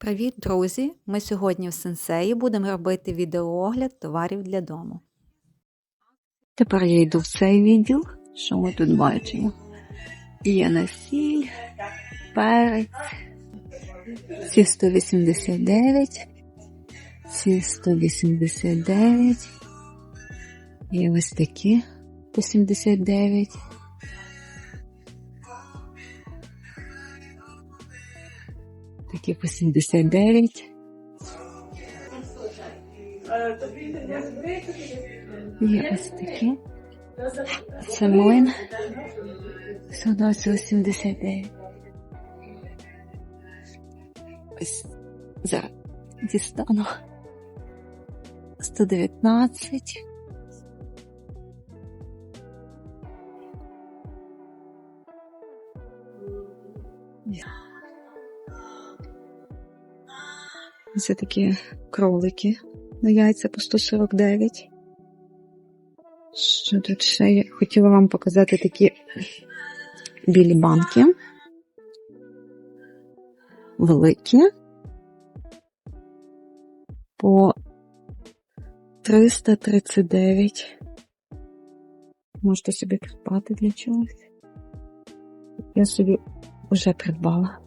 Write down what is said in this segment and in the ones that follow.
Привіт, друзі! Ми сьогодні в сенсеї будемо робити відеоогляд товарів для дому. Тепер я йду в цей відділ. Що ми тут бачимо? Є насіль, перець, ці 189, ці 189, і ось такі по 79. Такі по 79. Є ось такі. Це млин. 189. Ось зараз дістану. 119. Це такі кролики на яйця по 149. Що тут ще є? Хотіла вам показати такі білі банки. Великі. По 339. Можете собі придбати для чогось. Я собі вже придбала.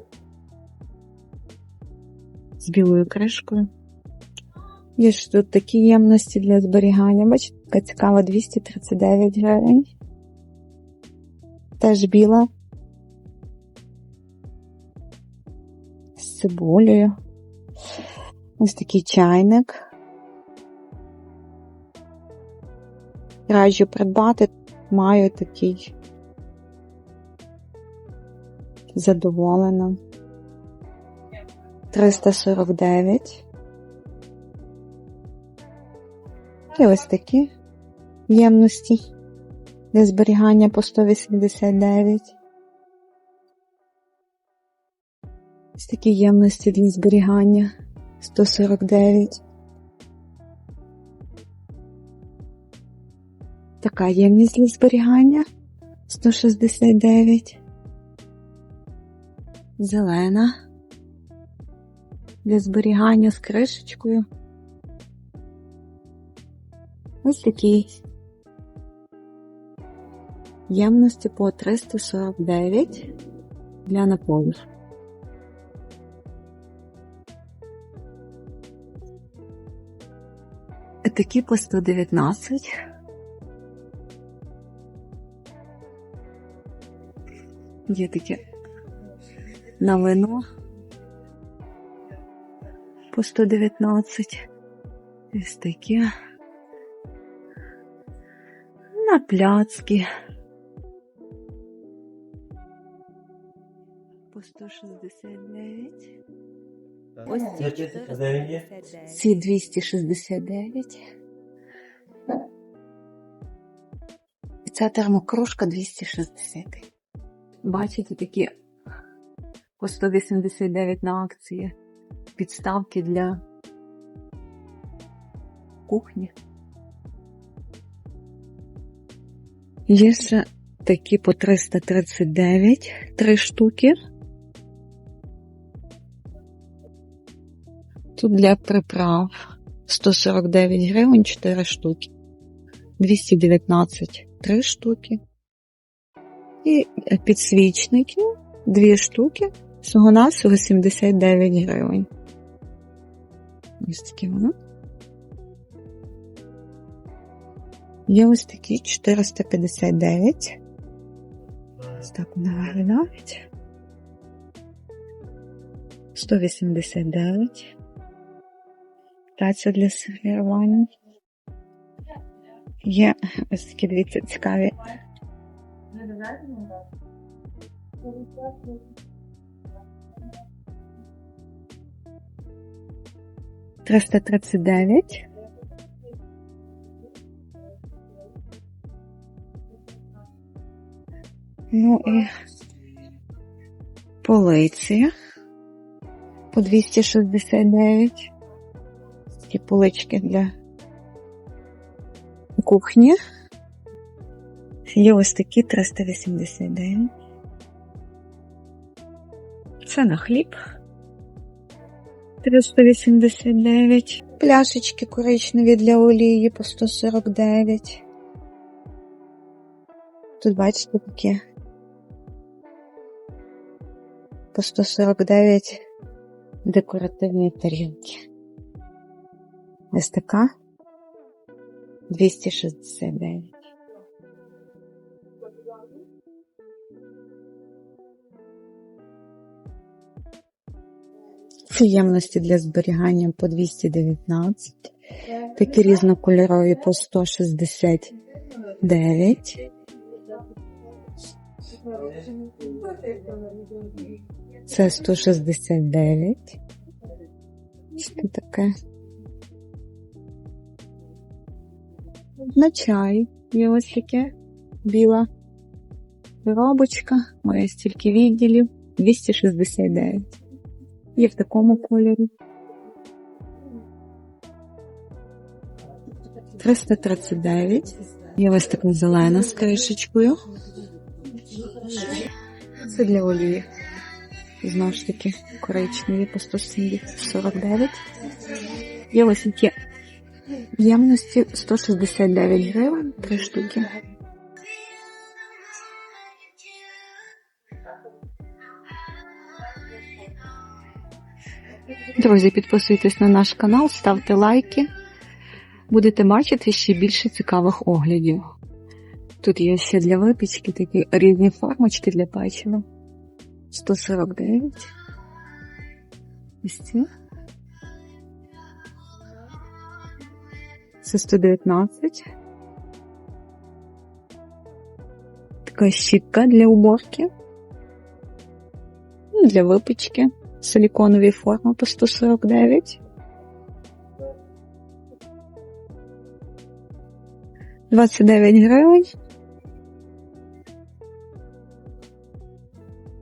З білою кришкою. Є ж тут такі ємності для зберігання. Бачите, така цікава 239 гривень. Теж біла. З цибулею. Ось такий чайник. Раджу придбати. Маю такий задоволена. 349. І ось такі ємності для зберігання по 189. Ось такі ємності для зберігання 149. Така ємність для зберігання 169. Зелена для зберігання з кришечкою. Ось такий ємності по 349 для напоїв. Такі по 119. Є таке на вино по 119. Ось таке. На пляцки. По 169. Ось ці 459. Ці 269. І ця термокружка 260. Бачите такі по 189 на акції. Підставки для кухні. Є ще такі по 339, три штуки. Тут для приправ 149 гривень 4 штуки. 219 3 штуки. І підсвічники 2 штуки. Всього навсього 79 гривень. Ось такі воно. Є ось такі 459. Ось так вони виглядають. 189. Таця для сервірування. Є ось такі дивіться цікаві. Триста тридцять дев'ять. Ну і полиці по 269. Такі полички для кухні. Є ось такі 389. Це на хліб. 389. Пляшечки коричневі для олії по 149. Тут бачите такі. По 149 декоративні тарілки. Ось така 269. Ємності для зберігання по 219. Такі різнокольорові по 169. Це 169. Що таке? На чай є ось таке біла коробочка. Має стільки відділів. 269. Є в такому кольорі. 339. Є ось така зелена з кришечкою. Це для олії. Знову ж таки, коричневі по 149. Є ось такі ємності 169 гривень, три штуки. Друзі, підписуйтесь на наш канал, ставте лайки. Будете бачити ще більше цікавих оглядів. Тут є ще для випічки такі різні формочки для печива. 149. Ось ці. Це 119. Така щітка для уборки. Ну, Для випічки. Силіконові форми по 149. Двадцять дев'ять гривень.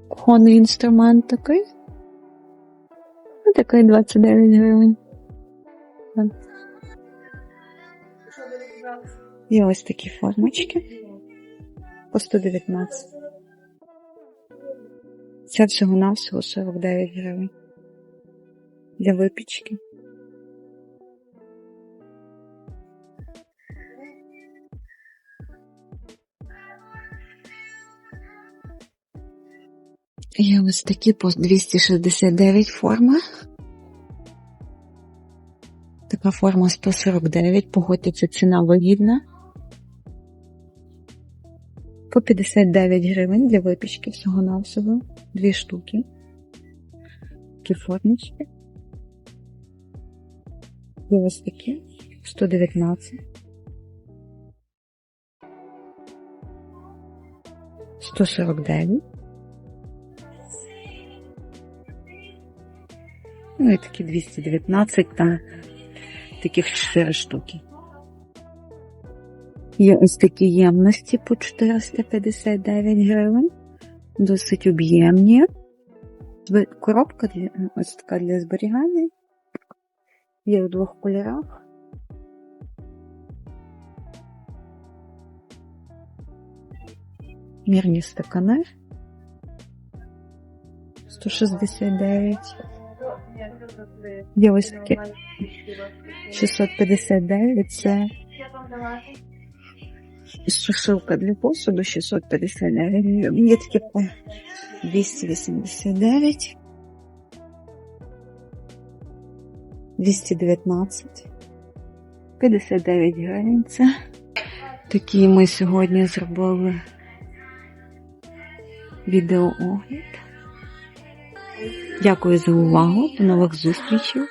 Кухонний інструмент такий. Ну, такий 29 гривень. І ось такі формочки. По 119. Це всього навсього 49 гривень. Для випічки. Є ось такі по 269 форми. Така форма 149, погодьте, це ціна вигідна. По 59 гривень для випічки всього-навсього. Дві штуки. Такі формочки. Є ось такі. 119. 149. Ну і такі 219 та таких 4 штуки. Є ось такі ємності по 459 гривень. Досить об'ємні. Коробка для, ось така для зберігання. Є в двох кольорах. Мірні стакани. 169. Є ось такі 659. Це сушилка для посуду 659 гривень. Є по 289. 219. 59 гривень. Це такі ми сьогодні зробили відеоогляд. Дякую за увагу. До нових зустрічей.